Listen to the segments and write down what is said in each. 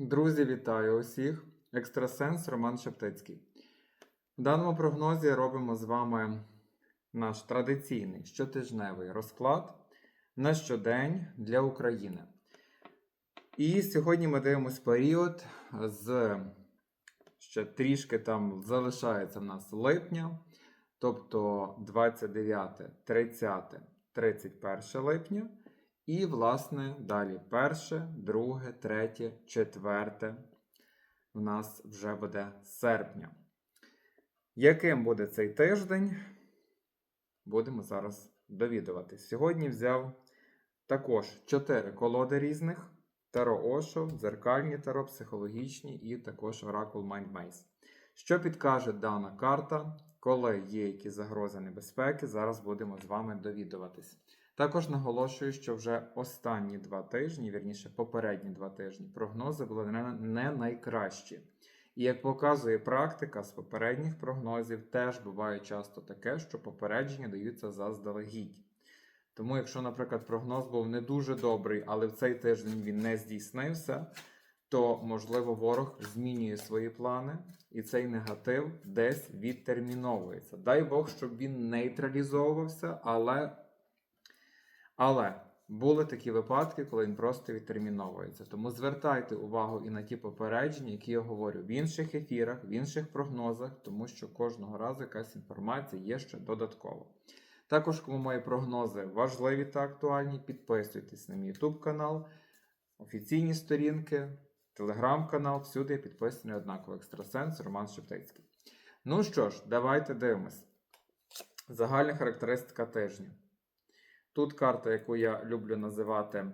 Друзі, вітаю усіх! Екстрасенс Роман Шептицький. В даному прогнозі робимо з вами наш традиційний щотижневий розклад на щодень для України. І сьогодні ми дивимось період з ще трішки там залишається в нас липня, тобто 29, 30, 31 липня. І, власне, далі перше, друге, третє, четверте у нас вже буде серпня. Яким буде цей тиждень? Будемо зараз довідуватись. Сьогодні взяв також 4 колоди різних: Таро Ошо, дзеркальні таро, психологічні і також Оракул Maze. Що підкаже дана карта, коли є які загрози небезпеки, зараз будемо з вами довідуватись. Також наголошую, що вже останні два тижні, вірніше, попередні два тижні, прогнози були не, найкращі. І як показує практика з попередніх прогнозів, теж буває часто таке, що попередження даються заздалегідь. Тому, якщо, наприклад, прогноз був не дуже добрий, але в цей тиждень він не здійснився, то, можливо, ворог змінює свої плани, і цей негатив десь відтерміновується. Дай Бог, щоб він нейтралізовувався, але. Але були такі випадки, коли він просто відтерміновується. Тому звертайте увагу і на ті попередження, які я говорю в інших ефірах, в інших прогнозах, тому що кожного разу якась інформація є ще додатково. Також, кому мої прогнози важливі та актуальні, підписуйтесь на мій YouTube канал, офіційні сторінки, телеграм-канал. Всюди я підписаний однаково екстрасенс Роман Шептицький. Ну що ж, давайте дивимось. Загальна характеристика тижня. Тут карта, яку я люблю називати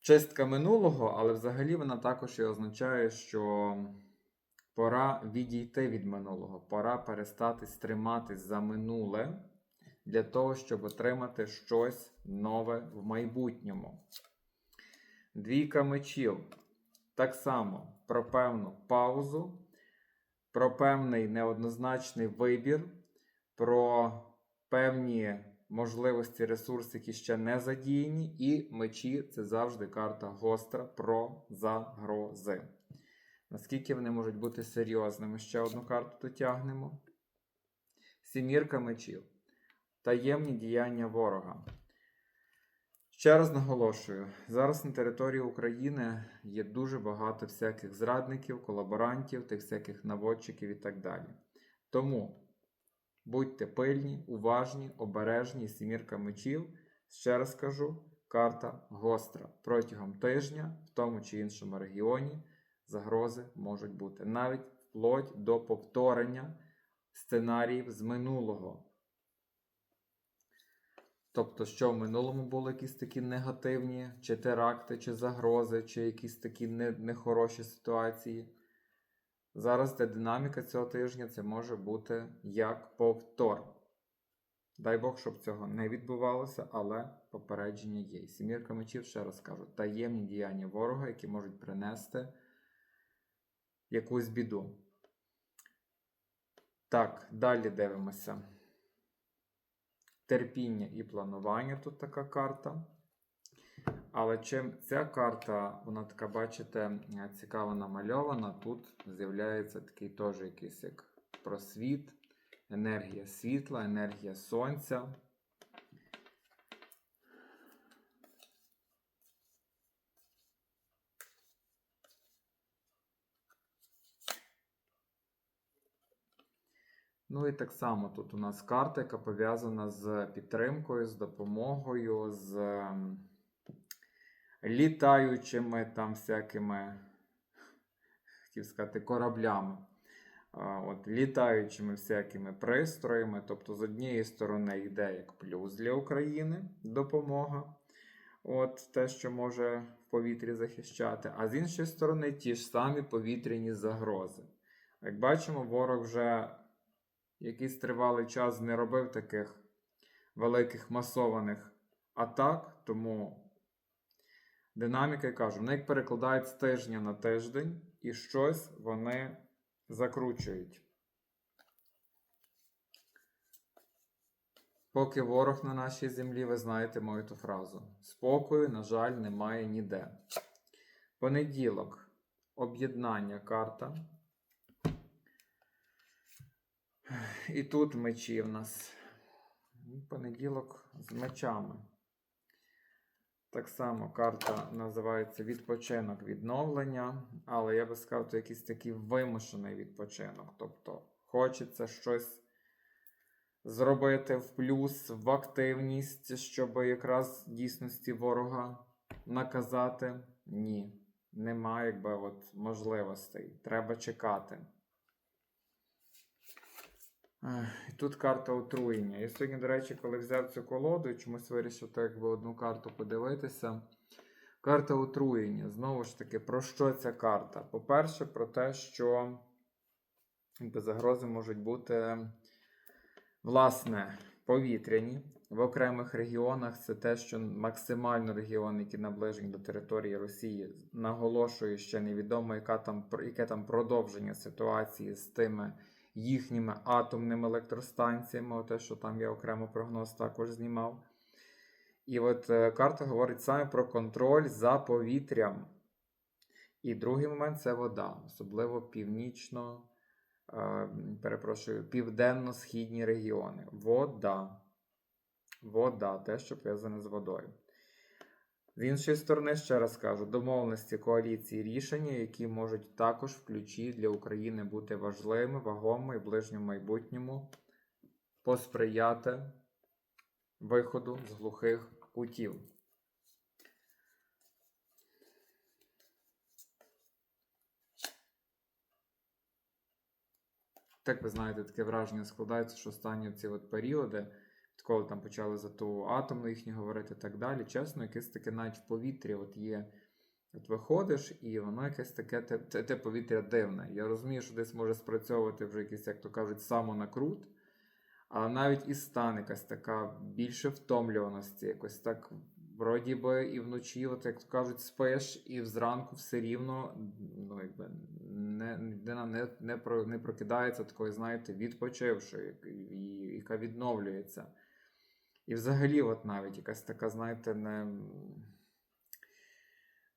чистка минулого, але взагалі вона також і означає, що пора відійти від минулого, пора перестати стриматись за минуле для того, щоб отримати щось нове в майбутньому. Двійка мечів. Так само про певну паузу, про певний неоднозначний вибір, про певні можливості, ресурси, які ще не задіяні, і мечі це завжди карта гостра про загрози. Наскільки вони можуть бути серйозними? Ще одну карту дотягнемо. Сімірка мечів. Таємні діяння ворога. Ще раз наголошую: зараз на території України є дуже багато всяких зрадників, колаборантів, тих всяких наводчиків і так далі. Тому Будьте пильні, уважні, обережні, сімірка мечів. Ще раз кажу, карта гостра. Протягом тижня в тому чи іншому регіоні загрози можуть бути. Навіть вплоть до повторення сценаріїв з минулого. Тобто, що в минулому були якісь такі негативні, чи теракти, чи загрози, чи якісь такі нехороші ситуації. Зараз де динаміка цього тижня це може бути як повтор. Дай Бог, щоб цього не відбувалося, але попередження є. Сімірка мечів, ще раз кажу, таємні діяння ворога, які можуть принести якусь біду. Так, далі дивимося. Терпіння і планування тут така карта. Але чим ця карта, вона така, бачите, цікаво намальована, тут з'являється такий теж якийсь як просвіт, енергія світла, енергія сонця. Ну і так само тут у нас карта, яка пов'язана з підтримкою, з допомогою, з літаючими там всякими, хотів сказати, кораблями. От, Літаючими всякими пристроями. Тобто, з однієї сторони йде як плюс для України допомога. От Те, що може в повітрі захищати, а з іншої сторони, ті ж самі повітряні загрози. Як бачимо, ворог вже якийсь тривалий час не робив таких великих масованих атак, тому Динаміка, я кажу, вони як перекладають з тижня на тиждень і щось вони закручують. Поки ворог на нашій землі, ви знаєте мою ту фразу. Спокою, на жаль, немає ніде. Понеділок. об'єднання карта. І тут мечі в нас. Понеділок з мечами. Так само карта називається відпочинок відновлення, але я би сказав, то якийсь такий вимушений відпочинок. Тобто хочеться щось зробити в плюс, в активність, щоб якраз дійсності ворога наказати. Ні, немає якби от можливостей. Треба чекати. І тут карта отруєння. Я сьогодні, до речі, коли взяв цю колоду, чомусь вирішив так якби одну карту подивитися. Карта отруєння. Знову ж таки, про що ця карта? По-перше, про те, що загрози можуть бути, власне, повітряні. В окремих регіонах це те, що максимально регіони, які наближені до території Росії, наголошую, ще невідомо, яка там, яке там продовження ситуації з тими їхніми атомними електростанціями, те, що там я окремо прогноз також знімав. І от е, карта говорить саме про контроль за повітрям. І другий момент це вода, особливо північно, е, перепрошую, південно-східні регіони. Вода. Вода, те, що пов'язане з водою. З іншої сторони, ще раз кажу, домовленості коаліції рішення, які можуть також в ключі для України бути важливими, вагомими і ближньому майбутньому посприяти виходу з глухих кутів. Так ви знаєте, таке враження складається, що останні ці от періоди, коли там почали за ту атомну їхню говорити і так далі. Чесно, якесь таке навіть в повітрі от є. От виходиш, і воно якесь таке те, те, те повітря дивне. Я розумію, що десь може спрацьовувати вже якийсь, як то кажуть, самонакрут, але навіть і стан якась така більше втомлюваності, якось так, вроді би, і вночі, от як то кажуть, спиш, і зранку все рівно ну, якби, не, людина не, не, про, не прокидається такою, знаєте, відпочившою, яка відновлюється. І взагалі, от навіть якась така, знаєте, не.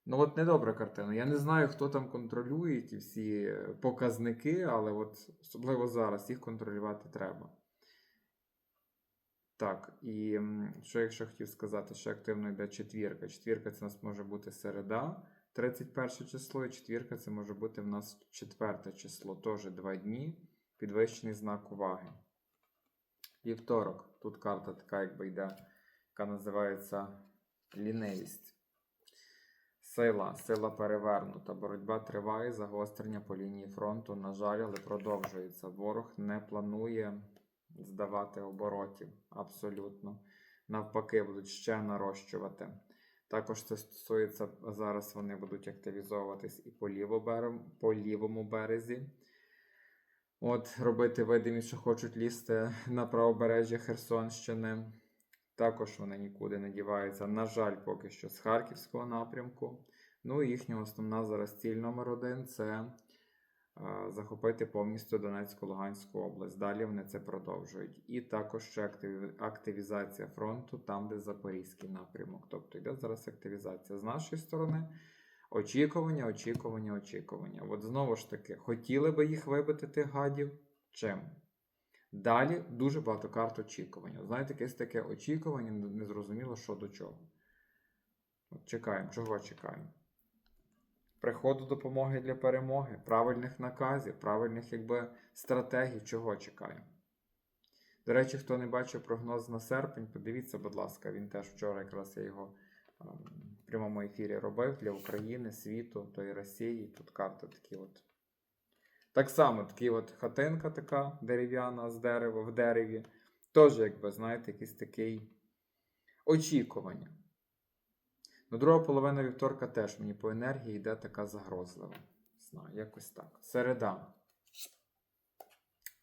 Ну, от недобра картина. Я не знаю, хто там контролює ті всі показники, але от особливо зараз їх контролювати треба. Так, і що я ще хотів сказати, що активно йде четвірка. Четвірка це у нас може бути середа, 31 число, і четвірка це може бути в нас четверте число, теж два дні, підвищений знак уваги. Вівторок. Тут карта така, якби йде, яка називається лінивість. Сила, сила перевернута. Боротьба триває, загострення по лінії фронту, на жаль, але продовжується. Ворог не планує здавати оборотів. Абсолютно. Навпаки, будуть ще нарощувати. Також це стосується, зараз вони будуть активізовуватись і по, лівому березі. От, робити видимість, що хочуть лізти на правобережжя Херсонщини. Також вони нікуди не діваються. На жаль, поки що з Харківського напрямку. Ну і їхня основна зараз ціль номер один це захопити повністю Донецьку Луганську область. Далі вони це продовжують. І також ще активізація фронту там, де Запорізький напрямок. Тобто йде зараз активізація з нашої сторони. Очікування, очікування, очікування. От знову ж таки, хотіли би їх вибити тих гадів? Чим? Далі дуже багато карт очікування. Знаєте, якесь таке очікування, незрозуміло, що до чого. От чекаємо, чого чекаємо? Приходу допомоги для перемоги, правильних наказів, правильних якби, стратегій, чого чекаємо. До речі, хто не бачив прогноз на серпень, подивіться, будь ласка, він теж вчора якраз я його в прямому ефірі робив для України, світу, то і Росії. Тут карти такі от. Так само, такі от хатинка така дерев'яна з дерева в дереві. Теж, якби, знаєте, якийсь такий очікування. Ну, друга половина вівторка теж мені по енергії йде така загрозлива. Знаю, якось так. Середа.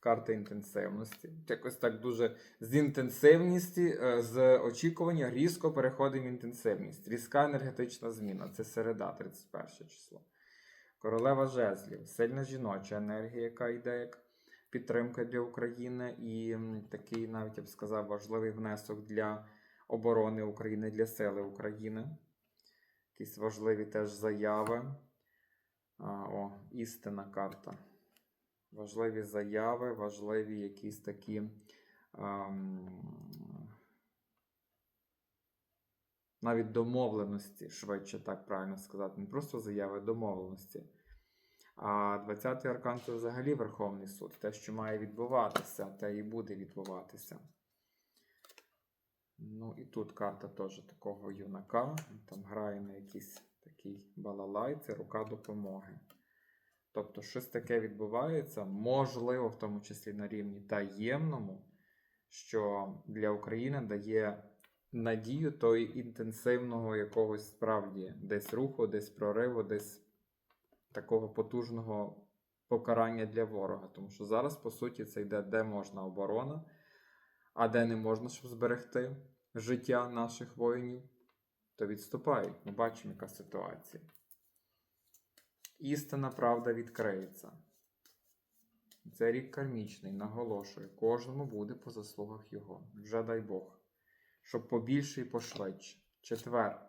Карта інтенсивності. Якось так дуже з інтенсивності, е, з очікування різко переходимо в інтенсивність. Різка енергетична зміна. Це середа, 31 число. Королева жезлів, сильна жіноча енергія, яка йде як підтримка для України, і такий, навіть я б сказав, важливий внесок для оборони України, для сили України. Якісь важливі теж заяви. А, о, істина карта. Важливі заяви, важливі якісь такі. ем, навіть домовленості, швидше так правильно сказати. Не просто заяви, домовленості. А 20-й аркан це взагалі Верховний суд. Те, що має відбуватися, те і буде відбуватися. Ну і тут карта теж такого юнака. Там грає на якийсь такий балалай, це рука допомоги. Тобто, щось таке відбувається, можливо, в тому числі на рівні таємному, що для України дає надію той інтенсивного якогось справді десь руху, десь прориву, десь такого потужного покарання для ворога. Тому що зараз, по суті, це йде, де можна оборона, а де не можна, щоб зберегти життя наших воїнів, то відступають. Ми бачимо, яка ситуація. Істина правда відкриється. Це рік кармічний, наголошую, кожному буде по заслугах його. Вже дай Бог. Щоб побільше і пошвидше. Четвер.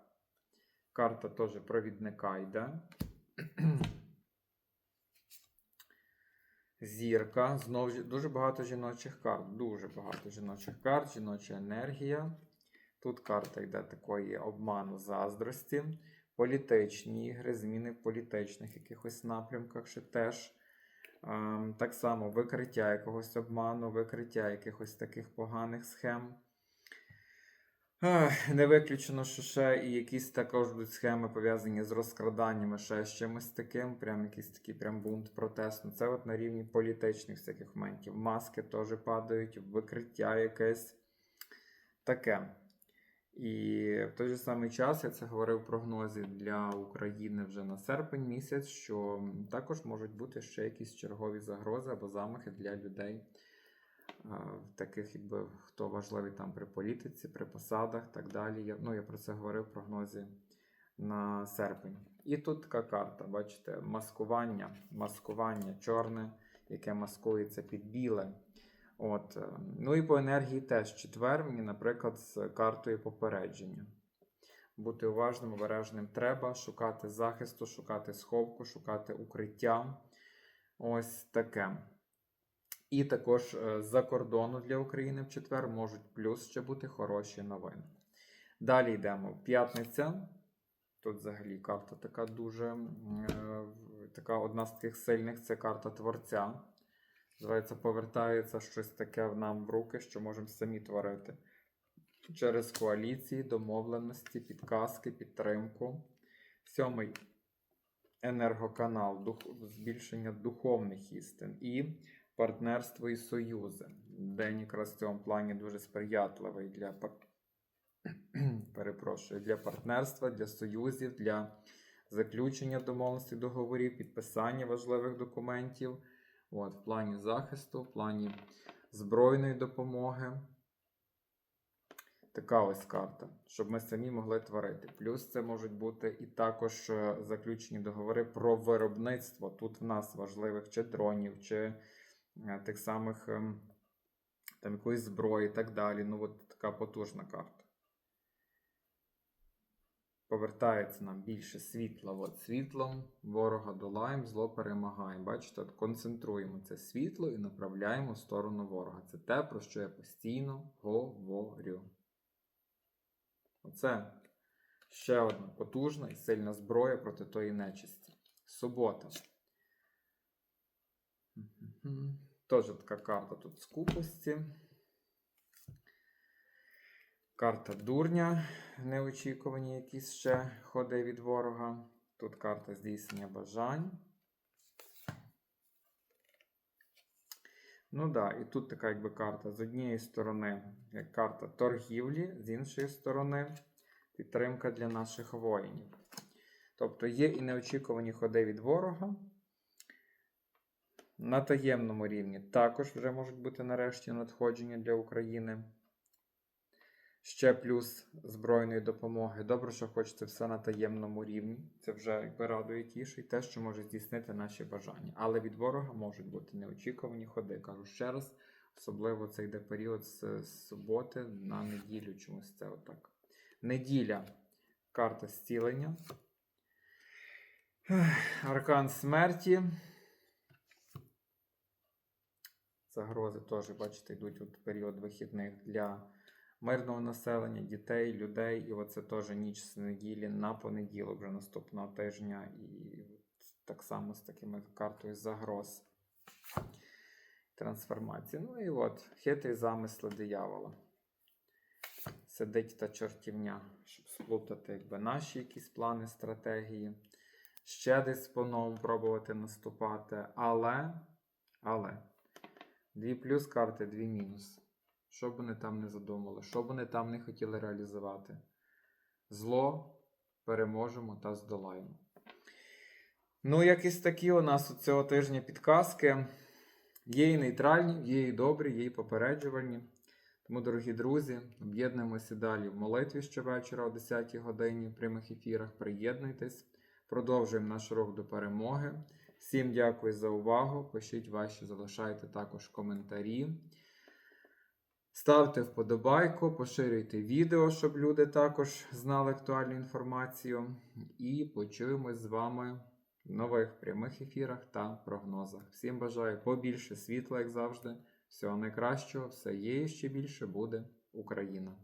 Карта теж провідника йде. Зірка. Знову дуже багато жіночих карт. Дуже багато жіночих карт, жіноча енергія. Тут карта йде такої обману заздрості. Політичні ігри, зміни в політичних якихось напрямках ще теж. Ем, так само викриття якогось обману, викриття якихось таких поганих схем. Не виключено, що ще і якісь також будуть схеми пов'язані з розкраданнями, ще з чимось таким, прям якийсь такий прям бунт протесту. Це от на рівні політичних всяких моментів. Маски теж падають, викриття якесь таке. І в той же самий час я це говорив в прогнозі для України вже на серпень місяць, що також можуть бути ще якісь чергові загрози або замахи для людей, таких, якби хто важливий там при політиці, при посадах так далі. Я, ну, я про це говорив в прогнозі на серпень. І тут така карта, бачите, маскування, маскування чорне, яке маскується під біле. От. е, Ну і по енергії теж четвер мені, наприклад, з картою попередження. Бути уважним, обережним треба, шукати захисту, шукати сховку, шукати укриття. Ось таке. І також е, з-за кордону для України в четвер можуть плюс ще бути хороші новини. Далі йдемо. П'ятниця. Тут взагалі карта така дуже е, така одна з таких сильних це карта творця. Називається, повертається щось таке нам в руки, що можемо самі творити. Через коаліції, домовленості, підказки, підтримку. Сьомий енергоканал, дух, збільшення духовних істин і партнерство і союзи. День якраз в цьому плані дуже сприятливий для перепрошую, для партнерства, для союзів, для заключення домовленостей договорів, підписання важливих документів. От, в плані захисту, в плані збройної допомоги. Така ось карта, щоб ми самі могли творити. Плюс це можуть бути і також е, заключені договори про виробництво. Тут в нас важливих чи дронів, чи е, тих самих ем, там якоїсь зброї і так далі. Ну, от така потужна карта. Повертається нам більше світла. От світлом ворога долаємо, зло перемагаємо. Бачите, от концентруємо це світло і направляємо в сторону ворога. Це те, про що я постійно говорю. Оце ще одна потужна і сильна зброя проти тої нечисті. Субота. Теж така карта тут скупості. Карта дурня, неочікувані якісь ще ходи від ворога. Тут карта здійснення бажань. Ну да, і тут така якби карта з однієї сторони, як карта торгівлі, з іншої сторони, підтримка для наших воїнів. Тобто є і неочікувані ходи від ворога. На таємному рівні також вже можуть бути нарешті надходження для України. Ще плюс збройної допомоги. Добре, що хочеться все на таємному рівні. Це вже якби радує тішить те, що може здійснити наші бажання. Але від ворога можуть бути неочікувані ходи. Кажу ще раз, особливо це йде період з суботи на неділю. Чомусь це отак. Неділя. Карта зцілення. Аркан смерті. Загрози теж, бачите, йдуть у період вихідних для мирного населення, дітей, людей. І оце теж ніч з неділі на понеділок вже наступного тижня. І так само з такими картою загроз трансформації. Ну і от, хитрі замисли диявола. Сидить та чортівня, щоб сплутати якби, наші якісь плани, стратегії. Ще десь по-новому пробувати наступати. Але, але, дві плюс карти, дві мінус. Що б вони там не задумали, що б вони там не хотіли реалізувати. Зло переможемо та здолаємо. Ну, якісь такі у нас у цього тижня підказки. Є і нейтральні, є і добрі, є і попереджувальні. Тому, дорогі друзі, об'єднуємося далі в молитві щовечора о 10-й годині в прямих ефірах. Приєднуйтесь, продовжуємо наш рух до перемоги. Всім дякую за увагу. Пишіть ваші, залишайте також коментарі. Ставте вподобайку, поширюйте відео, щоб люди також знали актуальну інформацію. І почуємось з вами в нових прямих ефірах та прогнозах. Всім бажаю побільше світла, як завжди. Всього найкращого, все є і ще більше буде Україна!